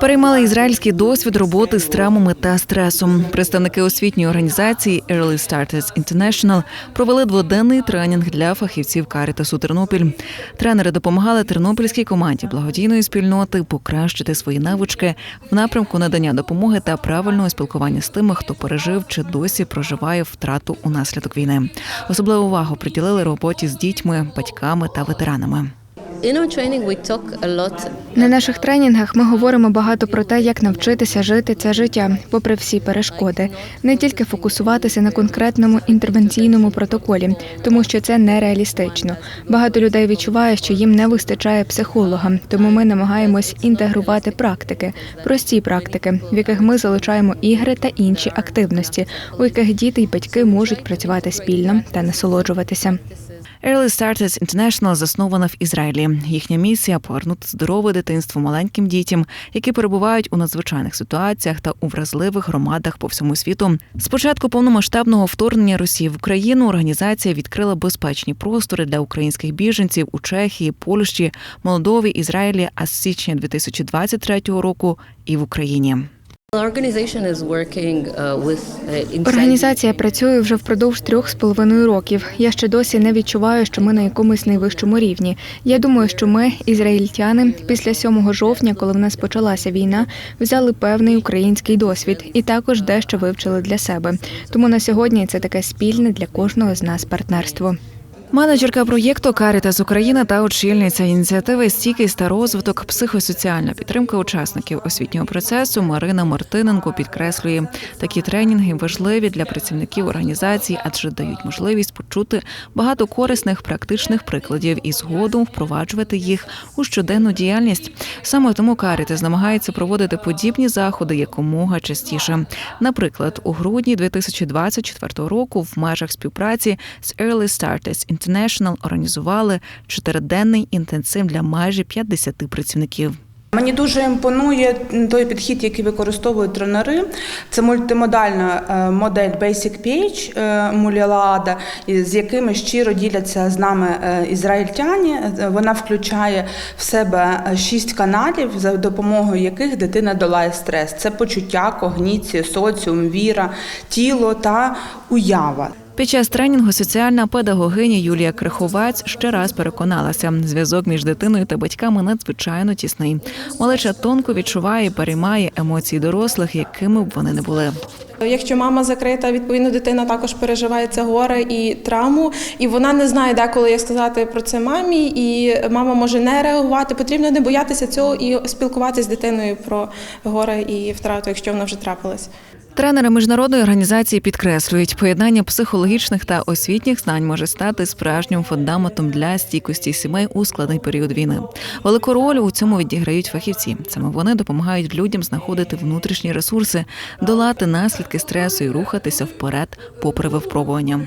Переймали ізраїльський досвід роботи з травмами та стресом. Представники освітньої організації Early Starters International провели дводенний тренінг для фахівців Карітасу Тернопіль. Тренери допомагали тернопільській команді благодійної спільноти покращити свої навички в напрямку надання допомоги та правильного спілкування з тими, хто пережив чи досі проживає втрату унаслідок війни. Особливу увагу приділили роботі з дітьми, батьками та ветеранами. На наших тренінгах ми говоримо багато про те, як навчитися жити це життя, попри всі перешкоди, не тільки фокусуватися на конкретному інтервенційному протоколі, тому що це нереалістично. Багато людей відчуває, що їм не вистачає психолога, тому ми намагаємось інтегрувати практики, прості практики, в яких ми залучаємо ігри та інші активності, у яких діти й батьки можуть працювати спільно та насолоджуватися. Early Starters International заснована в Ізраїлі. Їхня місія повернути здорове дитинство маленьким дітям, які перебувають у надзвичайних ситуаціях та у вразливих громадах по всьому світу. З початку повномасштабного вторгнення Росії в Україну організація відкрила безпечні простори для українських біженців у Чехії, Польщі, Молдові, Ізраїлі, а з січня 2023 року і в Україні. Uh, uh, Організація працює вже впродовж трьох з половиною років. Я ще досі не відчуваю, що ми на якомусь найвищому рівні. Я думаю, що ми, ізраїльтяни, після 7 жовтня, коли в нас почалася війна, взяли певний український досвід і також дещо вивчили для себе. Тому на сьогодні це таке спільне для кожного з нас партнерство. Менеджерка проєкту Карітас Україна та очільниця ініціативи Стійкість та розвиток психосоціальна підтримка учасників освітнього процесу Марина Мартиненко підкреслює, такі тренінги важливі для працівників організації, адже дають можливість почути багато корисних практичних прикладів і згодом впроваджувати їх у щоденну діяльність. Саме тому Карітас намагається проводити подібні заходи якомога частіше. Наприклад, у грудні 2024 року в межах співпраці з Early Starters International організували чотириденний інтенсив для майже 50 працівників. Мені дуже імпонує той підхід, який використовують тренери. Це мультимодальна е, модель Basic PH е, Мулілада, з якими щиро діляться з нами е, ізраїльтяні. Вона включає в себе шість каналів, за допомогою яких дитина долає стрес. Це почуття, когніція, соціум, віра, тіло та уява. Під час тренінгу соціальна педагогиня Юлія Криховець ще раз переконалася, зв'язок між дитиною та батьками надзвичайно тісний. Малеча тонко відчуває і переймає емоції дорослих, якими б вони не були. Якщо мама закрита, відповідно дитина також переживає це горе і травму, і вона не знає деколи, як сказати про це мамі, і мама може не реагувати. Потрібно не боятися цього і спілкуватися з дитиною про горе і втрату, якщо вона вже трапилась. Тренери міжнародної організації підкреслюють, поєднання психологічних та освітніх знань може стати справжнім фундаментом для стійкості сімей у складний період війни. Велику роль у цьому відіграють фахівці. Саме вони допомагають людям знаходити внутрішні ресурси, долати наслідки стресу і рухатися вперед, попри випробування.